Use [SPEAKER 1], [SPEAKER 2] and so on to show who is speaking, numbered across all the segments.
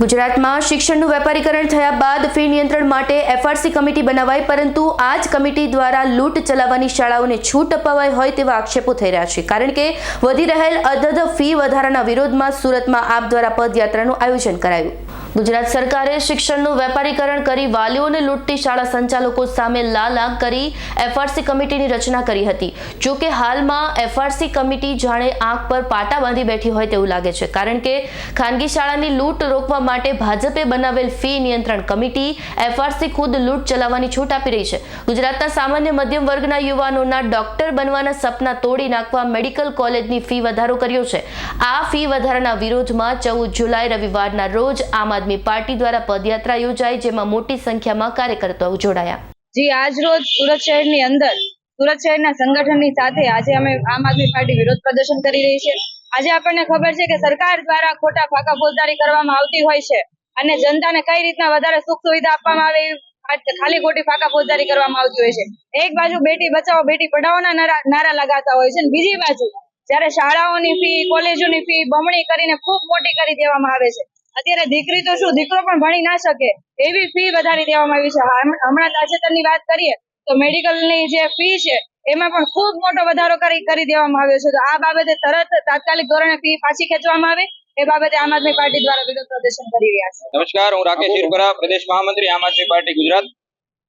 [SPEAKER 1] ગુજરાતમાં શિક્ષણનું વેપારીકરણ થયા બાદ ફી નિયંત્રણ માટે એફઆરસી કમિટી બનાવાઈ, પરંતુ આ જ કમિટી દ્વારા લૂંટ ચલાવવાની શાળાઓને છૂટ અપાવાઈ હોય તેવા આક્ષેપો થઈ રહ્યા છે. કારણ કે વધી રહેલ અધધ ફી વધારાના વિરોધમાં સુરતમાં આપ દ્વારા પદયાત્રાનું આયોજન કરાયું. ગુજરાત સરકારે શિક્ષણનું વેપારીકરણ કરી વાલીઓને લૂંટતી શાળા સંચાલકો સામે લાલ આંખ કરી એફઆરસી કમિટીની રચના કરી હતી. જો કે હાલમાં એફઆરસી કમિટી જાણે આંખ પર પાટા બાંધી બેઠી હોય તેવું લાગે છે. કારણ કે ખાનગી શાળાની લૂંટ રોકવા માટે ભાજપે બનાવેલ ફી નિયંત્રણ કમિટી એફઆરસી ખુદ લૂંટ ચલાવવાની છૂટ આપી રહી છે. ગુજરાતના સામાન્ય મધ્યમ વર્ગના યુવાનોના ડોક્ટર બનવાના સપના તોડી નાખવા મેડિકલ કોલેજની ફી વધારો કર્યો છે. આ ફી વધારાના વિરોધમાં ચૌદ જુલાઈ રવિવારના રોજ આમ આદમી પાર્ટી દ્વારા પદયાત્રા યોજાઈ જેમાં મોટી સંખ્યામાં કાર્યકર્તાઓ જોડાયા.
[SPEAKER 2] જી, આજ રોજ સુરત શહેરની અંદર, સુરત શહેરના સંગઠનની સાથે આજે અમે આમ આદમી પાર્ટી વિરોધ પ્રદર્શન કરી રહી છે. આજે આપણને ખબર છે કે સરકાર દ્વારા ખોટા ફાકા ફોજદારી કરવામાં આવતી હોય છે અને જનતાને કઈ રીતના વધારે સુખ સુવિધા આપવામાં આવે એવી ખાલી ખોટી ફાકા ફોજદારી કરવામાં આવતી હોય છે. એક બાજુ બેટી બચાવો, બેટી પઢાઓના નારા લગાતા હોય છે બીજી બાજુ જ્યારે શાળાઓની ફી, કોલેજોની ફી બમણી કરીને ખૂબ મોટી કરી દેવામાં આવે છે. અત્યારે દીકરી તો શું, દીકરો પણ ભણી ના શકે. એવી ફી વધારી દેવામાં આવી છે. હમણાં તાજેતરની વાત કરીએ, તો મેડિકલની જે ફી છે, એમાં પણ ખૂબ મોટો વધારો કરી દેવામાં આવ્યો છે. તો આ બાબતે તરત તાત્કાલિક ધોરણે ફી પાછી ખેંચવામાં આવે. એ બાબતે આમ આદમી પાર્ટી દ્વારા વિરોધ પ્રદર્શન કરી રહ્યા છે.
[SPEAKER 3] નમસ્કાર, હું રાકેશ શિરપરા પ્રદેશ મહામંત્રી, આમ આદમી પાર્ટી ગુજરાત.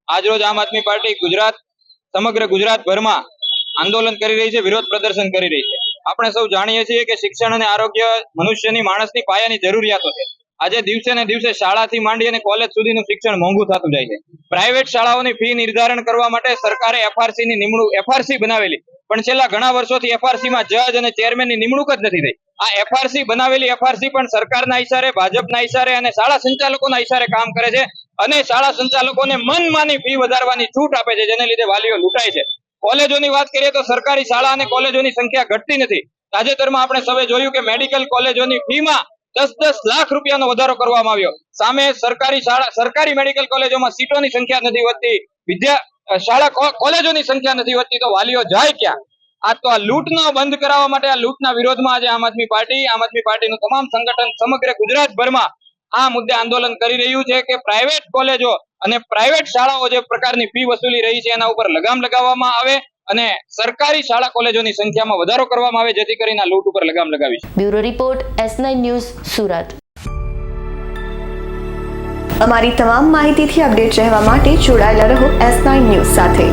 [SPEAKER 3] આજરોજ આમ આદમી પાર્ટી ગુજરાત, સમગ્ર ગુજરાતભરમાં આંદોલન કરી રહી છે, વિરોધ પ્રદર્શન કરી રહી છે. આપણે સૌ જાણીએ છીએ કે શિક્ષણ અને આરોગ્ય મનુષ્યની માણસની પાયાની જરૂરિયાતો છે. આજે દિવસે ને દિવસે શાળાથી માંડી અને કોલેજ સુધીનું શિક્ષણ મોંઘું થતું જાય છે. પ્રાઇવેટ શાળાઓની ફી નિર્ધારણ કરવા માટે સરકારે એફઆરસી ની નિમણૂક એફઆરસી બનાવેલી. પણ છેલ્લા ઘણા વર્ષોથી એફઆરસી માં જજ અને ચેરમેનની નિમણૂક જ નથી થઈ. આ એફઆરસી બનાવેલી એફઆરસી પણ સરકારના ઇશારે ભાજપના ઇશારે અને શાળા સંચાલકોના ઈશારે કામ કરે છે અને શાળા સંચાલકોને મનમાની ફી વધારવાની છૂટ આપે છે, જેને લીધે વાલીઓ લૂંટાય છે. કોલેજોની વાત કરીએ તો સરકારી શાળા અને કોલેજોની સંખ્યા ઘટતી નથી. તાજેતરમાં આપણે સૌએ જોયું કે મેડિકલ કોલેજોની ફીમાં દસ દસ લાખ રૂપિયાનો વધારો કરવામાં આવ્યો. સામે સરકારી શાળા, સરકારી મેડિકલ કોલેજોમાં સીટોની સંખ્યા નથી વધતી. વિદ્યા શાળા કોલેજોની સંખ્યા નથી વધતી, તો વાલીઓ જાય ક્યાં? આ તો આ લૂંટનો બંધ કરાવવા માટે, આ લૂંટના વિરોધમાં આજે આમ આદમી પાર્ટી, આમ આદમી પાર્ટીનું તમામ સંગઠન સમગ્ર ગુજરાતભરમાં આ મુદ્દે આંદોલન કરી રહ્યું છે કે પ્રાઇવેટ કોલેજો અને પ્રાઇવેટ શાળાઓ જે પ્રકારની ફી વસૂલી રહી છે એના ઉપર લગામ લગાવવામાં આવે અને સરકારી શાળા કોલેજોની સંખ્યામાં વધારો કરવામાં આવે જેથી કરીને આ લૂંટ ઉપર લગામ લગાવી છે
[SPEAKER 1] bureau report S news Surat.
[SPEAKER 4] અમારી તમામ માહિતીથી અપડેટ રહેવા માટે જોડાયેલા રહો એસ નાઇન ન્યૂઝ સાથે.